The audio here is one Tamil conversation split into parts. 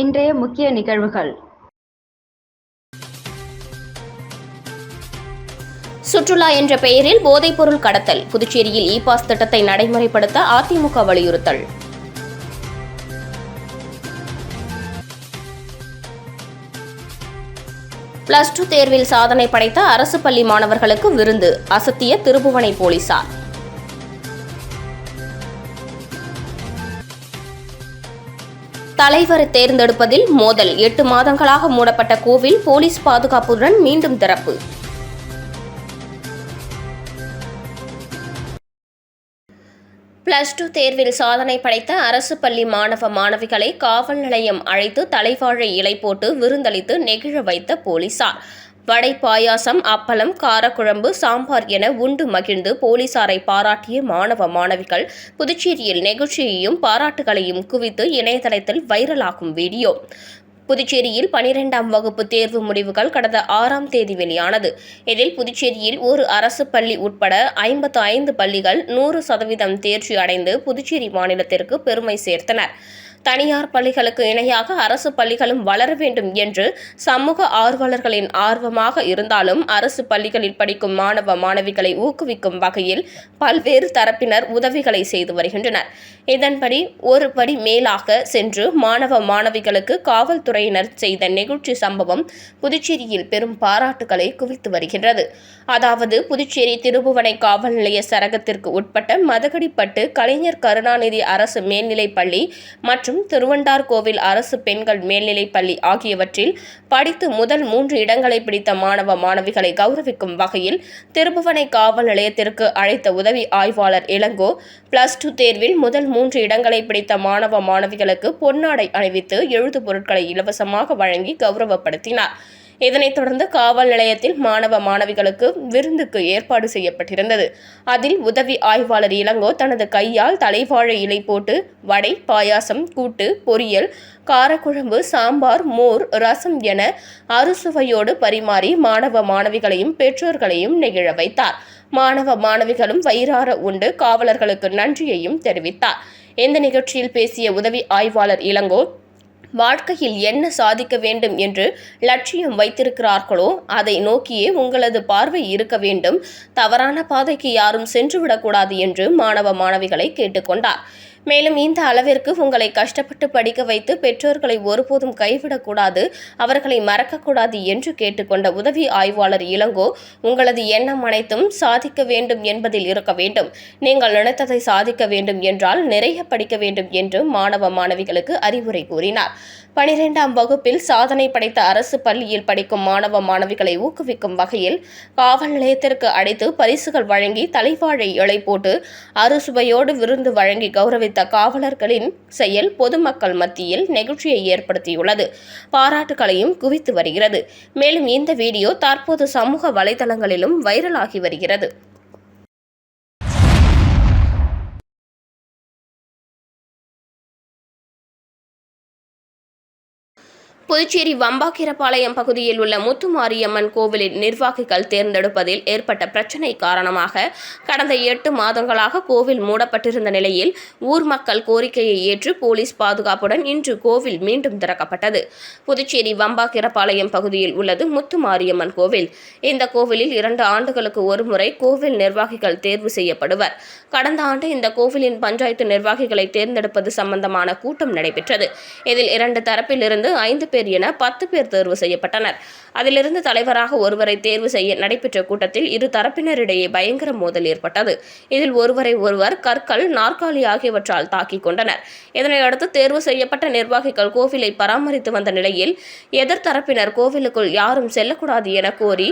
இன்றைய முக்கிய நிகழ்வுகள். சுற்றுலா என்ற பெயரில் போதைப்பொருள் கடத்தல் புதுச்சேரியில் இ பாஸ் திட்டத்தை நடைமுறைப்படுத்த அதிமுக வலியுறுத்தல். பிளஸ் டூ தேர்வில் சாதனை படைத்த அரசு பள்ளி மாணவர்களுக்கு விருந்து அசத்திய திருபுவனை போலீசார். தலைவர் தேர்ந்தெடுப்பதில் மோதல். எட்டு மாதங்களாக மூடப்பட்ட கோவில் போலீஸ் பாதுகாப்புடன் மீண்டும் திறப்பு. பிளஸ் டூ தேர்வில் சாதனை படைத்த அரசு பள்ளி மாணவ மாணவிகளை காவல் நிலையம் அழைத்து தலைவாழை இலை போட்டு விருந்தளித்து நெகிழ வைத்த போலீசார். வடை பாயாசம் அப்பளம் காரக்குழம்பு சாம்பார் என உண்டு மகிழ்ந்து போலீசாரை பாராட்டிய மாணவ மாணவிகள் புதுச்சேரியில் நெகிழ்ச்சியையும் பாராட்டுகளையும் குவித்து இணையதளத்தில் வைரலாகும் வீடியோ. புதுச்சேரியில் பனிரெண்டாம் வகுப்பு தேர்வு முடிவுகள் கடந்த ஆறாம் தேதி வெளியானது. இதில் புதுச்சேரியில் ஒரு அரசு பள்ளி உட்பட ஐம்பத்து ஐந்து பள்ளிகள் நூறு சதவீதம் தேர்ச்சி அடைந்து புதுச்சேரி மாநிலத்திற்கு பெருமை சேர்த்தனர். தனியார் பள்ளிகளுக்கு இணையாக அரசு பள்ளிகளும் வளர வேண்டும் என்று சமூக ஆர்வலர்களின் ஆர்வமாக இருந்தாலும் அரசு பள்ளிகளில் படிக்கும் மாணவ மாணவிகளை ஊக்குவிக்கும் வகையில் பல்வேறு தரப்பினர் உதவிகளை செய்து வருகின்றனர். இதன்படி ஒரு படி மேலாக சென்று மாணவ மாணவிகளுக்கு காவல்துறையினர் செய்த நெகிழ்ச்சி சம்பவம் புதுச்சேரியில் பெரும் பாராட்டுகளை குவித்து வருகின்றது. அதாவது புதுச்சேரி திருபுவனை காவல் நிலைய சரகத்திற்கு உட்பட்ட மதகடிப்பட்டு கலைஞர் கருணாநிதி அரசு மேல்நிலைப் பள்ளி மற்றும் திருவண்டார் கோவில் அரசு பெண்கள் மேல்நிலைப் பள்ளி ஆகியவற்றில் படித்து முதல் மூன்று இடங்களை பிடித்த மாணவ மாணவிகளை கௌரவிக்கும் வகையில் திருபுவனை காவல் நிலையத்திற்கு அழைத்த உதவி ஆய்வாளர் இளங்கோ பிளஸ் டூ தேர்வில் முதல் மூன்று இடங்களை பிடித்த மாணவ மாணவிகளுக்கு பொன்னாடை அணிவித்து எழுது பொருட்களை இலவசமாக வழங்கி கௌரவப்படுத்தினார். இதனைத் தொடர்ந்து காவல் நிலையத்தில் மாணவ மாணவிகளுக்கு விருந்துக்கு ஏற்பாடு செய்யப்பட்டிருந்தது. அதில் உதவி ஆய்வாளர் இளங்கோ தனது கையால் தலைவாழை இலை போட்டு வடை பாயாசம் கூட்டு பொரியல் காரக்குழம்பு சாம்பார் மோர் ரசம் என அறுசுவையோடு பரிமாறி மாணவ மாணவிகளையும் பெற்றோர்களையும் நெகிழ வைத்தார். மாணவ மாணவிகளும் வயிறார உண்டு காவலர்களுக்கு நன்றியையும் தெரிவித்தார். இந்த நிகழ்ச்சியில் பேசிய உதவி ஆய்வாளர் இளங்கோ வாழ்க்கையில் என்ன சாதிக்க வேண்டும் என்று லட்சியம் வைத்திருக்கிறார்களோ அதை நோக்கியே உங்களது பார்வை இருக்க வேண்டும். தவறான பாதைக்கு யாரும் சென்றுவிடக்கூடாது என்று மாணவ மாணவிகளை கேட்டுக்கொண்டார். மேலும் இந்த அளவிற்கு உங்களை கஷ்டப்பட்டு படிக்க வைத்து பெற்றோர்களை ஒருபோதும் கைவிடக்கூடாது அவர்களை மறக்கக்கூடாது என்று கேட்டுக்கொண்ட உதவி ஆய்வாளர் இளங்கோ உங்களது எண்ணம் அனைத்தும் சாதிக்க வேண்டும் என்பதில் இருக்க வேண்டும். நீங்கள் நினைத்ததை சாதிக்க வேண்டும் என்றால் நிறைய படிக்க வேண்டும் என்று மாணவ மாணவிகளுக்கு அறிவுரை கூறினார். பனிரெண்டாம் வகுப்பில் சாதனை படைத்த அரசு பள்ளியில் படிக்கும் மாணவ மாணவிகளை ஊக்குவிக்கும் வகையில் காவல் நிலையத்திற்கு அழைத்து பரிசுகள் வழங்கி தலைவாழை இலை போட்டு அறுசுவையோடு விருந்து வழங்கி கௌரவித்த காவலர்களின் செயல் பொதுமக்கள் மத்தியில் நெகிழ்ச்சியை ஏற்படுத்தியுள்ளது. பாராட்டுகளையும் குவித்து வருகிறது. மேலும் இந்த வீடியோ தற்போது சமூக வலைதளங்களிலும் வைரலாகி வருகிறது. புதுச்சேரி வம்பாக்கிரபாளையம் பகுதியில் உள்ள முத்துமாரியம்மன் கோவிலின் நிர்வாகிகள் தேர்ந்தெடுப்பதில் ஏற்பட்ட பிரச்சினை காரணமாக கடந்த எட்டு மாதங்களாக கோவில் மூடப்பட்டிருந்த நிலையில் ஊர் மக்கள் கோரிக்கையை ஏற்று போலீஸ் பாதுகாப்புடன் இன்று கோவில் மீண்டும் திறக்கப்பட்டது. புதுச்சேரி வம்பாக்கிரபாளையம் பகுதியில் உள்ளது முத்துமாரியம்மன் கோவில். இந்த கோவிலில் இரண்டு ஆண்டுகளுக்கு ஒருமுறை கோவில் நிர்வாகிகள் தேர்வு செய்யப்படுவர். கடந்த ஆண்டு இந்த கோவிலின் பஞ்சாயத்து நிர்வாகிகளை தேர்ந்தெடுப்பது சம்பந்தமான கூட்டம் நடைபெற்றது. இதில் இரண்டு தரப்பிலிருந்து ஐந்து பேர் பேர் என பத்து பேர் தேர்வு செய்யப்பட்டனர். அதிலிருந்து தலைவராக ஒருவரை தேர்வு செய்ய நடைபெற்ற கூட்டத்தில் இரு தரப்பினரிடையே பயங்கர மோதல் ஏற்பட்டது. இதில் ஒருவரை ஒருவர் கற்கள் நாற்காலி ஆகியவற்றால் தாக்கிக் கொண்டனர். இதனையடுத்து தேர்வு செய்யப்பட்ட நிர்வாகிகள் கோவிலை பராமரித்து வந்த நிலையில் எதிர்த்தரப்பினர் கோவிலுக்குள் யாரும் செல்லக்கூடாது என கோரி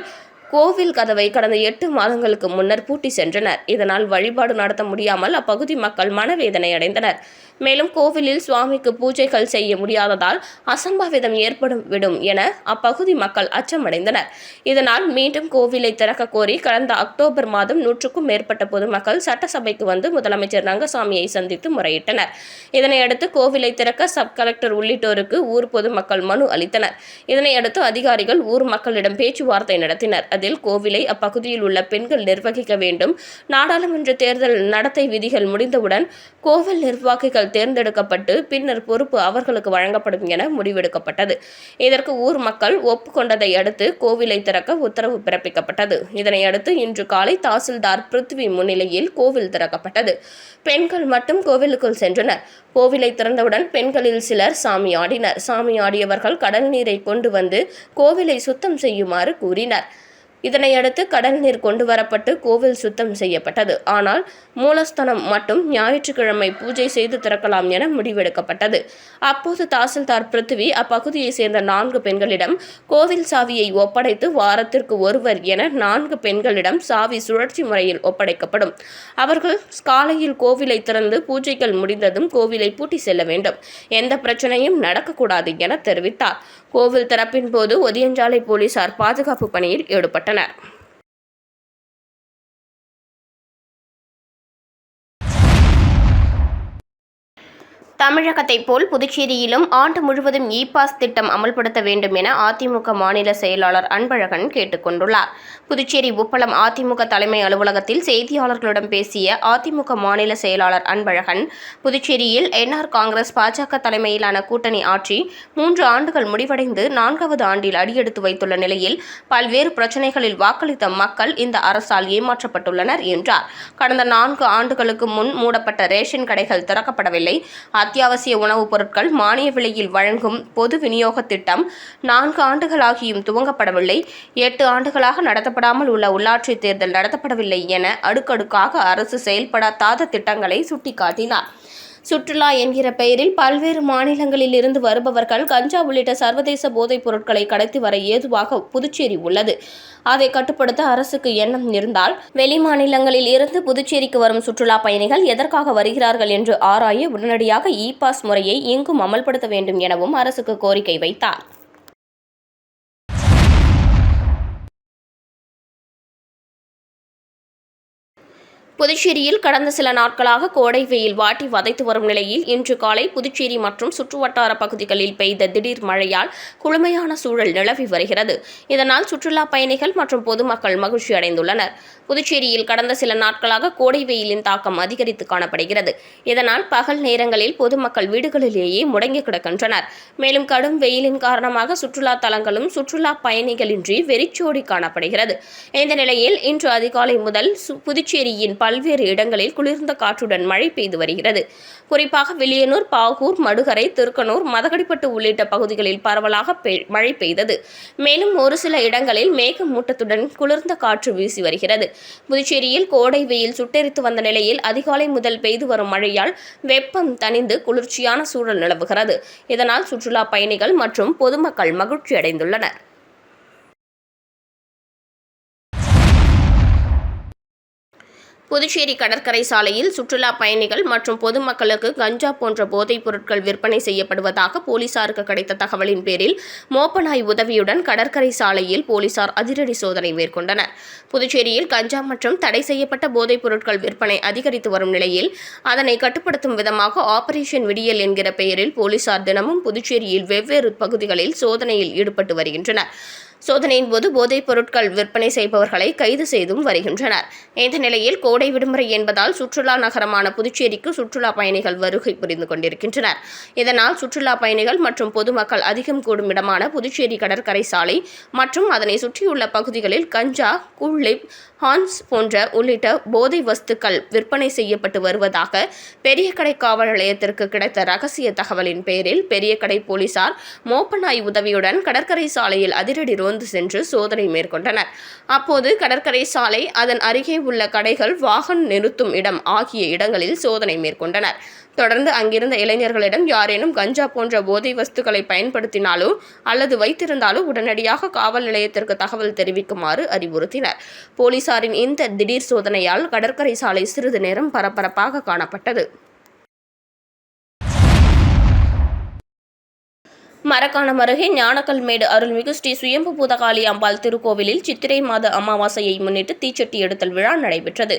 கோவில் கதவை கடந்த எட்டு மாதங்களுக்கு முன்னர் பூட்டி சென்றனர். இதனால் வழிபாடு நடத்த முடியாமல் அப்பகுதி மக்கள் மனவேதனை அடைந்தனர். மேலும் கோவிலில் சுவாமிக்கு பூஜைகள் செய்ய முடியாததால் அசம்பாவிதம் ஏற்படும் விடும் என அப்பகுதி மக்கள் அச்சமடைந்தனர். இதனால் மீண்டும் கோவிலை திறக்க கோரி கடந்த அக்டோபர் மாதம் நூற்றுக்கும் மேற்பட்ட பொதுமக்கள் சட்டசபைக்கு வந்து முதலமைச்சர் ரங்கசாமியை சந்தித்து முறையிட்டனர். இதனையடுத்து கோவிலை திறக்க சப் கலெக்டர் உள்ளிட்டோருக்கு ஊர் பொதுமக்கள் மனு அளித்தனர். இதனையடுத்து அதிகாரிகள் ஊர் மக்களிடம் பேச்சுவார்த்தை நடத்தினர். அதில் கோவிலை அப்பகுதியில் உள்ள பெண்கள் நிர்வகிக்க வேண்டும். நாடாளுமன்ற தேர்தல் நடத்தை விதிகள் முடிந்தவுடன் கோவில் நிர்வாகிகள் பொதுமக்கள் தேர்ந்தெடுக்கப்பட்டு பின்னர் பொறுப்பு அவர்களுக்கு வழங்கப்படும் என முடிவெடுக்கப்பட்டது. இதற்கு ஊர் மக்கள் ஒப்புக்கொண்டதை அடுத்து கோவிலை திறக்க உத்தரவு பிறப்பிக்கப்பட்டது. இதனையடுத்து இன்று காலை தாசில்தார் பிருத்வி முன்னிலையில் கோவில் திறக்கப்பட்டது. பெண்கள் மட்டும் கோவிலுக்குள் சென்றனர். கோவிலை திறந்தவுடன் பெண்களில் சிலர் சாமி ஆடினர். சாமி ஆடியவர்கள் கடல் நீரை கொண்டு வந்து கோவிலை சுத்தம் செய்யுமாறு கூறினர். இதனையடுத்து கடல் நீர் கொண்டு வரப்பட்டு கோவில் சுத்தம் செய்யப்பட்டது. ஆனால் மூலஸ்தனம் மட்டும் ஞாயிற்றுக்கிழமை பூஜை செய்து திறக்கலாம் என முடிவெடுக்கப்பட்டது. அப்போது தாசில்தார் பிருத்வி அப்பகுதியைச் சேர்ந்த நான்கு பெண்களிடம் கோவில் சாவியை ஒப்படைத்து வாரத்திற்கு ஒருவர் என நான்கு பெண்களிடம் சாவி சுழற்சி முறையில் ஒப்படைக்கப்படும். அவர்கள் காலையில் கோவிலை திறந்து பூஜைகள் முடிந்ததும் கோவிலை பூட்டி செல்ல வேண்டும். எந்த பிரச்சனையும் நடக்கக்கூடாது என தெரிவித்தார். கோவில் திறப்பின் போது ஒதியஞ்சாலை போலீசார் பாதுகாப்பு பணியில் ஈடுபட்டனர். ganar. தமிழகத்தைப் போல் புதுச்சேரியிலும் ஆண்டு முழுவதும் இ பாஸ் திட்டம் அமல்படுத்த வேண்டும் என அதிமுக மாநில செயலாளர் அன்பழகன் கேட்டுக் கொண்டுள்ளார். புதுச்சேரி உப்பளம் அதிமுக தலைமை அலுவலகத்தில் செய்தியாளர்களிடம் பேசிய அதிமுக மாநில செயலாளர் அன்பழகன் புதுச்சேரியில் என்ஆர் காங்கிரஸ் பாஜக தலைமையிலான கூட்டணி ஆட்சி மூன்று ஆண்டுகள் முடிவடைந்து நான்காவது ஆண்டில் அடியெடுத்து வைத்துள்ள நிலையில் பல்வேறு பிரச்சினைகளில் வாக்களித்த மக்கள் இந்த அரசால் ஏமாற்றப்பட்டுள்ளனர் என்றார். கடந்த நான்கு ஆண்டுகளுக்கு முன் மூடப்பட்ட ரேஷன் கடைகள் திறக்கப்படவில்லை. அத்தியாவசிய உணவுப் பொருட்கள் மானிய விலையில் வழங்கும் பொது விநியோக திட்டம் நான்கு ஆண்டுகளாகியும் துவங்கப்படவில்லை. எட்டு ஆண்டுகளாக நடத்தப்படாமல் உள்ள உள்ளாட்சி தேர்தல் நடத்தப்படவில்லை என அடுக்கடுக்காக அரசு செயல்படாத திட்டங்களை சுட்டிக்காட்டினார். சுற்றுலா என்கிற பெயரில் பல்வேறு மாநிலங்களில் இருந்து வருபவர்கள் கஞ்சா உள்ளிட்ட சர்வதேச போதைப் பொருட்களை கடத்தி வர ஏதுவாக புதுச்சேரி உள்ளது. அதை கட்டுப்படுத்த அரசுக்கு எண்ணம் இருந்தால் வெளி மாநிலங்களில் இருந்து புதுச்சேரிக்கு வரும் சுற்றுலா பயணிகள் எதற்காக வருகிறார்கள் என்று ஆராய உடனடியாக இ பாஸ் முறையை இங்கும் அமல்படுத்த வேண்டும் எனவும் அரசுக்கு கோரிக்கை வைத்தார். புதுச்சேரியில் கடந்த சில நாட்களாக கோடை வெயில் வாட்டி வதைத்து வரும் நிலையில் இன்று காலை புதுச்சேரி மற்றும் சுற்றுவட்டார பகுதிகளில் பெய்த திடீர் மழையால் குளுமையான சூழல் நிலவி வருகிறது. இதனால் சுற்றுலா பயணிகள் மற்றும் பொதுமக்கள் மகிழ்ச்சி அடைந்துள்ளனர். புதுச்சேரியில் கடந்த சில நாட்களாக கோடை வெயிலின் தாக்கம் அதிகரித்து காணப்படுகிறது. இதனால் பகல் நேரங்களில் பொதுமக்கள் வீடுகளிலேயே முடங்கி கிடக்கின்றனர். மேலும் கடும் வெயிலின் காரணமாக சுற்றுலா தலங்களும் சுற்றுலா பயணிகளின்றி வெறிச்சோடி காணப்படுகிறது. இந்த நிலையில் இன்று அதிகாலை முதல் சு- புதுச்சேரியின் பல்வேறு இடங்களில் குளிர்ந்த காற்றுடன் மழை பெய்து வருகிறது. குறிப்பாக வில்லியனூர் பாகூர் மடுகரை திருக்கனூர் மதகடிப்பட்டு உள்ளிட்ட பகுதிகளில் பரவலாக மழை பெய்தது. மேலும் ஒரு சில இடங்களில் மேகமூட்டத்துடன் குளிர்ந்த காற்று வீசி வருகிறது. புதுச்சேரியில் கோடை வெயில் சுட்டெரித்து வந்த நிலையில் அதிகாலை முதல் பெய்து வரும் மழையால் வெப்பம் தணிந்து குளிர்ச்சியான சூழல் நிலவுகிறது. இதனால் சுற்றுலா பயணிகள் மற்றும் பொதுமக்கள் மகிழ்ச்சி அடைந்துள்ளனர் புதுச்சேரி கடற்கரை சாலையில் சுற்றுலா பயணிகள் மற்றும் பொதுமக்களுக்கு கஞ்சா போன்ற போதைப் பொருட்கள் விற்பனை செய்யப்படுவதாக போலீசாருக்கு கிடைத்த தகவலின் பேரில் மோப்பநாய் உதவியுடன் கடற்கரை சாலையில் போலீசார் அதிரடி சோதனை மேற்கொண்டனர். புதுச்சேரியில் கஞ்சா மற்றும் தடை செய்யப்பட்ட போதைப் பொருட்கள் விற்பனை அதிகரித்து வரும் நிலையில் அதனை கட்டுப்படுத்தும் விதமாக ஆபரேஷன் விடியல் என்கிற பெயரில் போலீசார் தினமும் புதுச்சேரியில் வெவ்வேறு பகுதிகளில் சோதனையில் ஈடுபட்டு வருகின்றனர். சோதனையின் போது போதைப் பொருட்கள் விற்பனை செய்பவர்களை கைது செய்தும் வருகின்றனர். இந்த நிலையில் கோடை விடுமுறை என்பதால் சுற்றுலா நகரமான புதுச்சேரிக்கு சுற்றுலா பயணிகள் வருகை புரிந்து கொண்டிருக்கின்றனர். இதனால் சுற்றுலா பயணிகள் மற்றும் பொதுமக்கள் அதிகம் கூடும் இடமான புதுச்சேரி கடற்கரை சாலை மற்றும் அதனை சுற்றியுள்ள பகுதிகளில் கஞ்சா குள்ளிப் ஹான்ஸ் போன்ற உள்ளிட்ட போதை வஸ்துக்கள் விற்பனை செய்யப்பட்டு வருவதாக பெரியகடை காவல் நிலையத்திற்கு கிடைத்த ரகசிய தகவலின் பேரில் பெரியகடை போலீசார் மோப்பநாய் உதவியுடன் கடற்கரை சாலையில் அதிரடி ரோந்து சென்று சோதனை மேற்கொண்டனர். அப்போது கடற்கரை சாலை அதன் அருகே உள்ள கடைகள் வாகன நிறுத்தும் இடம் ஆகிய இடங்களில் சோதனை மேற்கொண்டனர். தொடர்ந்து அங்கிருந்த இளைஞர்களிடம் யாரேனும் கஞ்சா போன்ற போதை வஸ்துக்களை பயன்படுத்தினாலோ அல்லது வைத்திருந்தாலோ உடனடியாக காவல் நிலையத்திற்கு தகவல் தெரிவிக்குமாறு அறிவுறுத்தினர். போலீசாரின் இந்த திடீர் சோதனையால் கடற்கரை சாலை சிறிது நேரம் பரபரப்பாக காணப்பட்டது. மரக்காணம் அருகே ஞானக்கல்மேடு அருள்மிகு ஸ்ரீ சுயம்பு பூதகாளி அம்பாள் திருக்கோவிலில் சித்திரை மாத அமாவாசையை முன்னிட்டு தீச்சட்டி எடுத்தல் விழா நடைபெற்றது.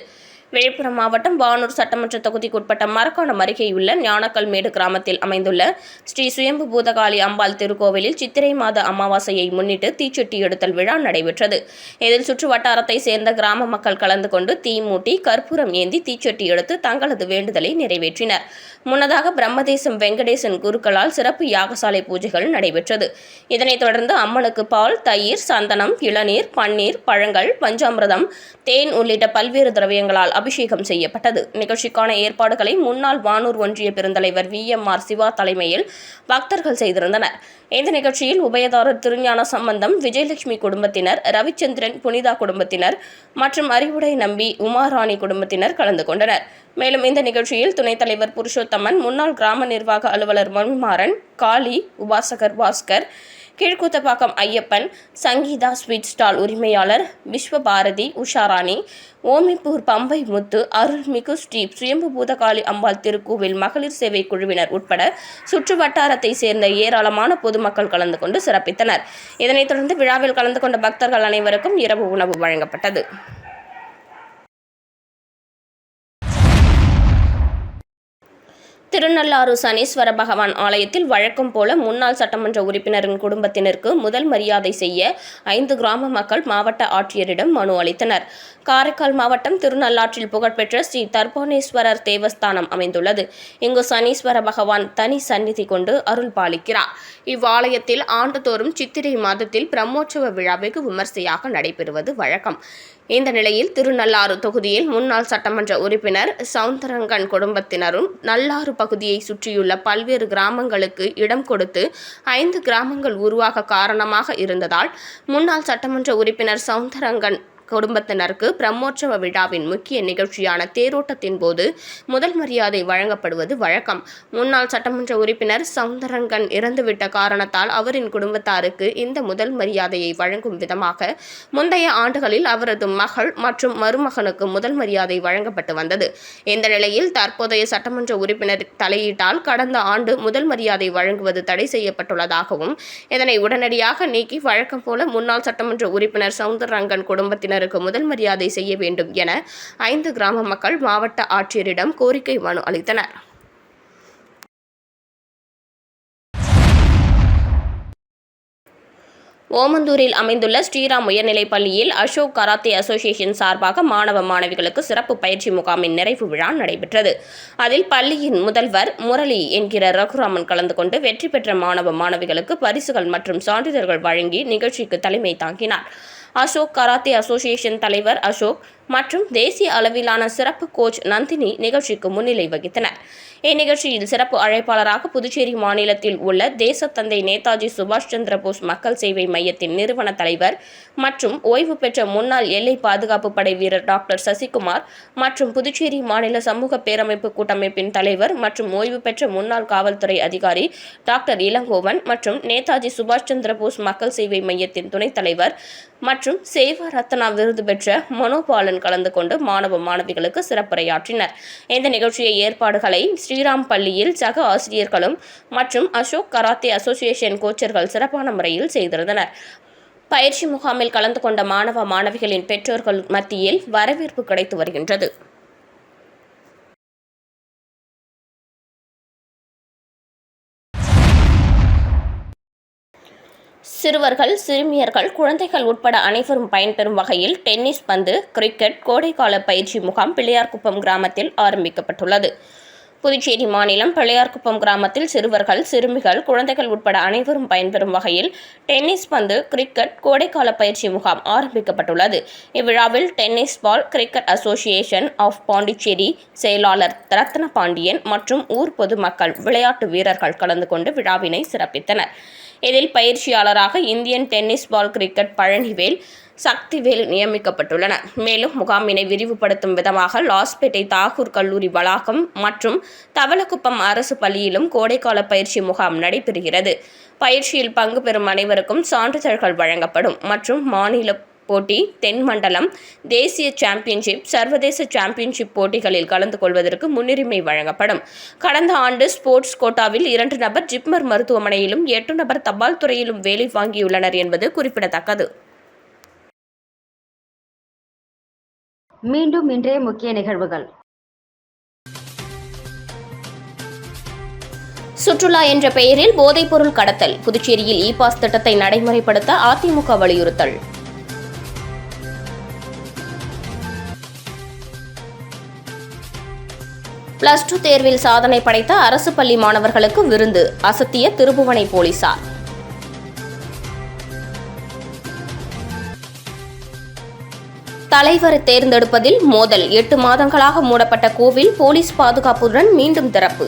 விழுப்புரம் மாவட்டம் வானூர் சட்டமன்ற தொகுதிக்குட்பட்ட மரக்காணம் அருகேயுள்ள ஞானக்கல்மேடு கிராமத்தில் அமைந்துள்ள ஸ்ரீ சுயம்பு பூதகாளி அம்பாள் திருக்கோவிலில் சித்திரை மாத அமாவாசையை முன்னிட்டு தீச்சட்டி எடுத்தல் விழா நடைபெற்றது. இதில் சுற்று வட்டாரத்தை சேர்ந்த கிராம மக்கள் கலந்து கொண்டு தீ மூட்டி கற்பூரம் ஏந்தி தீச்சட்டி எடுத்து தங்களது வேண்டுதலை நிறைவேற்றினர். முன்னதாக பிரம்மதேசம் வெங்கடேசன் குருக்களால் சிறப்பு யாகசாலை பூஜைகள் நடைபெற்றது. இதனைத் தொடர்ந்து அம்மனுக்கு பால் தயிர் சந்தனம் இளநீர் பன்னீர் பழங்கள் பஞ்சாமிரதம் தேன் உள்ளிட்ட பல்வேறு திரவியங்களால் அபிஷேகம் செய்யப்பட்டது. நிகழ்ச்சிக்கான ஏற்பாடுகளை முன்னாள் வானூர் ஒன்றிய பெருந்தலைவர் வி. எம். ஆர். சிவா தலைமையில் பக்தர்கள் செய்திருந்தனர். இந்த நிகழ்ச்சியில் உபயதாரர் திருஞான சம்பந்தம் விஜயலட்சுமி குடும்பத்தினர் ரவிச்சந்திரன் புனிதா குடும்பத்தினர் மற்றும் அறிவுடை நம்பி உமாராணி குடும்பத்தினர் கலந்து கொண்டனர். மேலும் இந்த நிகழ்ச்சியில் துணைத் தலைவர் புருஷோத்தமன் முன்னாள் கிராம நிர்வாக அலுவலர் மணிமாறன் காளி உபாசகர் பாஸ்கர் கீழ்குத்தப்பாக்கம் ஐயப்பன் சங்கீதா ஸ்வீட் ஸ்டால் உரிமையாளர் விஸ்வபாரதி உஷாராணி ஓமிப்பூர் பம்பை முத்து அருள்மிகு ஸ்ரீ சுயம்பு பூதகாளி அம்பாள் திருக்கோவில் மகளிர் சேவை குழுவினர் உட்பட சுற்று வட்டாரத்தை சேர்ந்த ஏராளமான பொதுமக்கள் கலந்து கொண்டு சிறப்பித்தனர். இதனைத் தொடர்ந்து விழாவில் கலந்து கொண்ட பக்தர்கள் அனைவருக்கும் இரவு உணவு வழங்கப்பட்டது. திருநள்ளாறு சனீஸ்வர பகவான் ஆலயத்தில் வழக்கம் போல முன்னாள் சட்டமன்ற உறுப்பினரின் குடும்பத்தினருக்கு முதல் மரியாதை செய்ய ஐந்து கிராம மக்கள் மாவட்ட ஆட்சியரிடம் மனு அளித்தனர். காரைக்கால் மாவட்டம் திருநள்ளாற்றில் புகழ்பெற்ற ஸ்ரீ தர்பானேஸ்வரர் தேவஸ்தானம் அமைந்துள்ளது. இங்கு சனீஸ்வர பகவான் தனி சந்நிதி கொண்டு அருள் பாலிக்கிறார். இவ்வாலயத்தில் ஆண்டுதோறும் சித்திரை மாதத்தில் பிரம்மோற்சவ விழா வெகு விமர்சையாக நடைபெறுவது வழக்கம். இந்த நிலையில் திருநள்ளாறு தொகுதியில் முன்னாள் சட்டமன்ற உறுப்பினர் சவுந்தரங்கன் குடும்பத்தினரும் நல்லாறு பகுதியை சுற்றியுள்ள பல்வேறு கிராமங்களுக்கு இடம் கொடுத்து ஐந்து கிராமங்கள் உருவாக காரணமாக இருந்ததால் முன்னாள் சட்டமன்ற உறுப்பினர் சவுந்தரங்கன் குடும்பத்தினருக்கு பிரம்மோற்சவ விழாவின் முக்கிய நிகழ்ச்சியான தேரோட்டத்தின் போது முதல் மரியாதை வழங்கப்படுவது வழக்கம். முன்னாள் சட்டமன்ற உறுப்பினர் சவுந்தரங்கன் இறந்துவிட்ட காரணத்தால் அவரின் குடும்பத்தாருக்கு இந்த முதல் மரியாதையை வழங்கும் விதமாக முந்தைய ஆண்டுகளில் அவரது மகள் மற்றும் மருமகனுக்கு முதல் மரியாதை வழங்கப்பட்டு வந்தது. இந்த நிலையில் தற்போதைய சட்டமன்ற உறுப்பினர் தலையீட்டால் கடந்த ஆண்டு முதல் மரியாதை வழங்குவது தடை செய்யப்பட்டுள்ளதாகவும் இதனை உடனடியாக நீக்கி வழக்கம் போல முன்னாள் சட்டமன்ற உறுப்பினர் சவுந்தரங்கன் குடும்பத்தினர் குழுவினருக்கு முதல் மரியாதை செய்ய வேண்டும் என ஐந்து கிராம மக்கள் மாவட்ட ஆட்சியரிடம் கோரிக்கை மனு அளித்தனர். ஓமந்தூரில் அமைந்துள்ள ஸ்ரீராம் உயர்நிலைப் பள்ளியில் அசோக் கராத்தே அசோசியேஷன் சார்பாக மாணவ மாணவிகளுக்கு சிறப்பு பயிற்சி முகாமின் நிறைவு விழா நடைபெற்றது. அதில் பள்ளியின் முதல்வர் முரளி என்கிற ரகுராமன் கலந்து கொண்டு வெற்றி பெற்ற மாணவ மாணவிகளுக்கு பரிசுகள் மற்றும் சான்றிதழ்கள் வழங்கி நிகழ்ச்சிக்கு தலைமை தாங்கினார். அசோக் கராத்தே அசோசியேஷன் தலைவர் அசோக் மற்றும் தேசிய அளவிலான சிறப்பு கோச் நந்தினி நிகழ்ச்சிக்கு முன்னிலை வகித்தனர். இந்நிகழ்ச்சியில் சிறப்பு அழைப்பாளராக புதுச்சேரி மாநிலத்தில் உள்ள தேசத்தந்தை நேதாஜி சுபாஷ் சந்திர போஸ் மக்கள் சேவை மையத்தின் நிறுவன தலைவர் மற்றும் ஓய்வு பெற்ற முன்னாள் எல்லை பாதுகாப்பு படை வீரர் டாக்டர் சசிகுமார் மற்றும் புதுச்சேரி மாநில சமூக பேரமைப்பு கூட்டமைப்பின் தலைவர் மற்றும் ஓய்வு பெற்ற முன்னாள் காவல்துறை அதிகாரி டாக்டர் இளங்கோவன் மற்றும் நேதாஜி சுபாஷ் சந்திர போஸ் மக்கள் சேவை மையத்தின் துணைத் தலைவர் மற்றும் சேவா ரத்னா விருது பெற்ற மனோபாலன் கலந்து கொண்டு மாணவ மாணவிகளுக்கு சிறப்புரையாற்றினர். இந்த நிகழ்ச்சியை ஏற்பாடுகளை ஸ்ரீராம் பள்ளியில் சக ஆசிரியர்களும் மற்றும் அசோக் கராத்தே அசோசியேஷன் கோச்சர்கள் சிறப்பான முறையில் செய்திருந்தனர். பயிற்சி முகாமில் கலந்து கொண்ட மாணவ மாணவிகளின் பெற்றோர்கள் மத்தியில் வரவேற்பு கிடைத்து வருகின்றது. சிறுவர்கள் சிறுமியர்கள் குழந்தைகள் உட்பட அனைவரும் பயன்பெறும் வகையில் டென்னிஸ் பந்து கிரிக்கெட் கோடைக்கால பயிற்சி முகாம் பிள்ளையார்குப்பம் கிராமத்தில் ஆரம்பிக்கப்பட்டுள்ளது. புதுச்சேரி மாநிலம் பிள்ளையார்குப்பம் கிராமத்தில் சிறுவர்கள் சிறுமிகள் குழந்தைகள் உட்பட அனைவரும் பயன்பெறும் வகையில் டென்னிஸ் பந்து கிரிக்கெட் கோடைக்கால பயிற்சி முகாம் ஆரம்பிக்கப்பட்டுள்ளது. இவ்விழாவில் tennis ball cricket association of Pondicherry செயலாளர் ரத்ன பாண்டியன் மற்றும் ஊர் பொதுமக்கள் விளையாட்டு வீரர்கள் கலந்து கொண்டு விழாவினை சிறப்பித்தனர். இதில் பயிற்சியாளராக Indian tennis ball cricket Palanivel Sakthivel நியமிக்கப்பட்டுள்ளனர் மேலும் முகாமினை விரிவுபடுத்தும் விதமாக லாஸ்பேட்டை தாகூர் கல்லூரி வளாகம் மற்றும் தவளக்குப்பம் அரசு பள்ளியிலும் கோடைக்கால பயிற்சி முகாம் நடைபெறுகிறது. பயிற்சியில் பங்கு பெறும் அனைவருக்கும் சான்றிதழ்கள் வழங்கப்படும் மற்றும் மாநில போட்டி தென் மண்டலம் தேசிய சாம்பியன்ஷிப் சர்வதேச சாம்பியன்ஷிப் போட்டிகளில் கலந்து கொள்வதற்கு முன்னுரிமை வழங்கப்படும். கடந்த ஆண்டு ஸ்போர்ட்ஸ் கோட்டாவில் இரண்டு நபர் ஜிப்மர் மருத்துவமனையிலும் எட்டு நபர் தபால் துறையிலும் வேலை வாங்கியுள்ளனர் என்பது குறிப்பிடத்தக்கது. மீண்டும் இன்றைய முக்கிய நிகழ்வுகள். சுற்றுலா என்ற பெயரில் போதைப்பொருள் கடத்தல் புதுச்சேரியில் இ பாஸ் திட்டத்தை நடைமுறைப்படுத்த அதிமுக வலியுறுத்தல். பிளஸ் டூ தேர்வில் சாதனை படைத்த அரசு பள்ளி மாணவர்களுக்கு விருந்து அசத்திய திருபுவனை போலீசார். தலைவர் தேர்ந்தெடுப்பதில் மோதல் எட்டு மாதங்களாக மூடப்பட்ட கோவில் போலீஸ் பாதுகாப்புடன் மீண்டும் திறப்பு.